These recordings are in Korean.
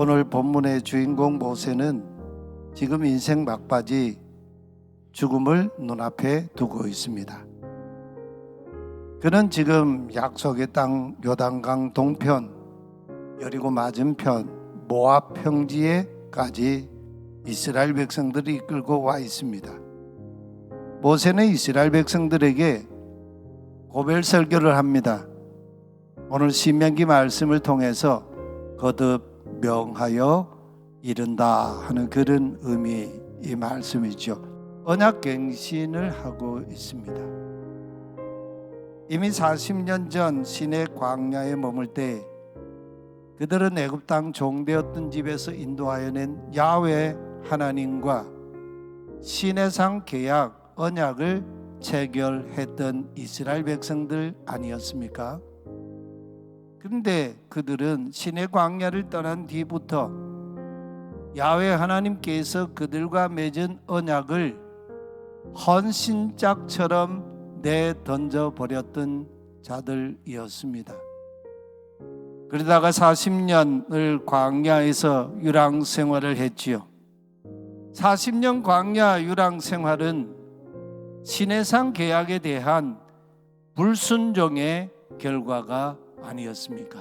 오늘 본문의 주인공 모세는 지금 인생 막바지 죽음을 눈앞에 두고 있습니다. 그는 지금 약속의 땅 요단강 동편 여리고 맞은편 모압 평지에까지 이스라엘 백성들을 이끌고 와 있습니다. 모세는 이스라엘 백성들에게 고별 설교를 합니다. 오늘 신명기 말씀을 통해서 거듭 명하여 이른다 하는 그런 의미 이 말씀이죠. 언약 갱신을 하고 있습니다. 이미 40년 전 시내 광야에 머물 때 그들은 애굽 땅 종되었던 집에서 인도하여 낸 야훼 하나님과 시내상 계약 언약을 체결했던 이스라엘 백성들 아니었습니까? 그런데 그들은 신의 광야를 떠난 뒤부터 야훼 하나님께서 그들과 맺은 언약을 헌신짝처럼 내던져 버렸던 자들이었습니다. 그러다가 40년을 광야에서 유랑 생활을 했지요. 40년 광야 유랑 생활은 신해상 계약에 대한 불순종의 결과가 아니었습니까?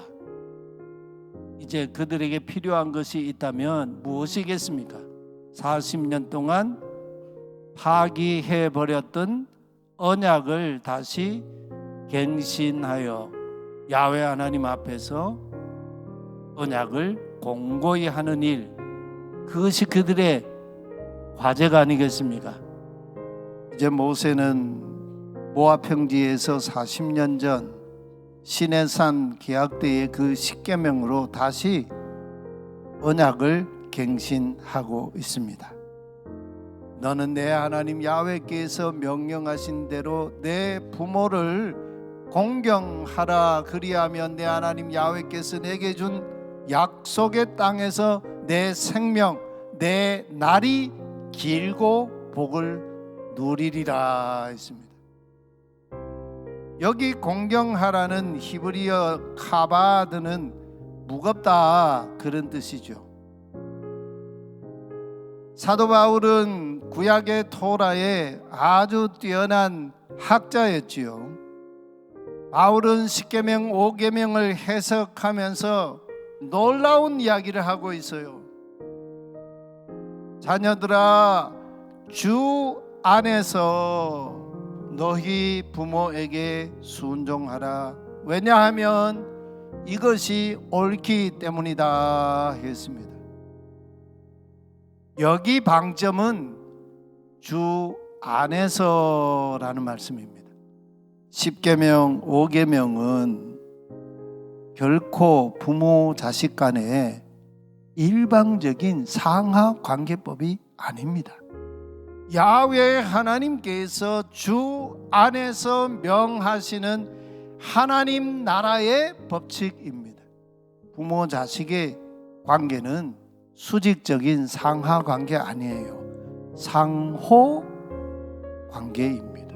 이제 그들에게 필요한 것이 있다면 무엇이겠습니까? 40년 동안 파기해 버렸던 언약을 다시 갱신하여 야훼 하나님 앞에서 언약을 공고히 하는 일 그것이 그들의 과제가 아니겠습니까? 이제 모세는 모압 평지에서 40년 전 시내산 계약 때의 그 십계명으로 다시 언약을 갱신하고 있습니다. 너는 내 하나님 야훼께서 명령하신 대로 내 부모를 공경하라 그리하면 내 하나님 야훼께서 내게 준 약속의 땅에서 내 생명 내 날이 길고 복을 누리리라 했습니다. 여기 공경하라는 히브리어 카바드는 무겁다 그런 뜻이죠. 사도 바울은 구약의 토라에 아주 뛰어난 학자였지요. 바울은 십계명 오계명을 해석하면서 놀라운 이야기를 하고 있어요. 자녀들아 주 안에서 너희 부모에게 순종하라. 왜냐하면 이것이 옳기 때문이다 했습니다. 여기 방점은 주 안에서라는 말씀입니다. 10계명, 5계명은 결코 부모 자식 간의 일방적인 상하 관계법이 아닙니다. 야훼 하나님께서 주 안에서 명하시는 하나님 나라의 법칙입니다. 부모 자식의 관계는 수직적인 상하 관계 아니에요. 상호 관계입니다.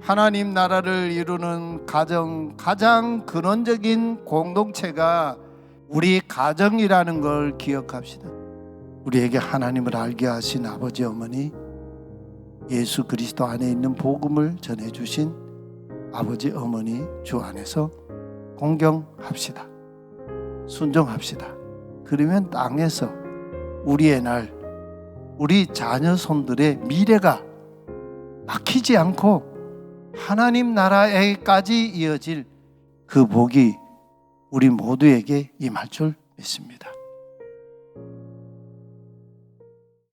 하나님 나라를 이루는 가정 가장 근원적인 공동체가 우리 가정이라는 걸 기억합시다. 우리에게 하나님을 알게 하신 아버지 어머니 예수 그리스도 안에 있는 복음을 전해 주신 아버지 어머니 주 안에서 공경합시다. 순종합시다. 그러면 땅에서 우리의 날 우리 자녀 손들의 미래가 막히지 않고 하나님 나라에까지 이어질 그 복이 우리 모두에게 임할 줄 믿습니다.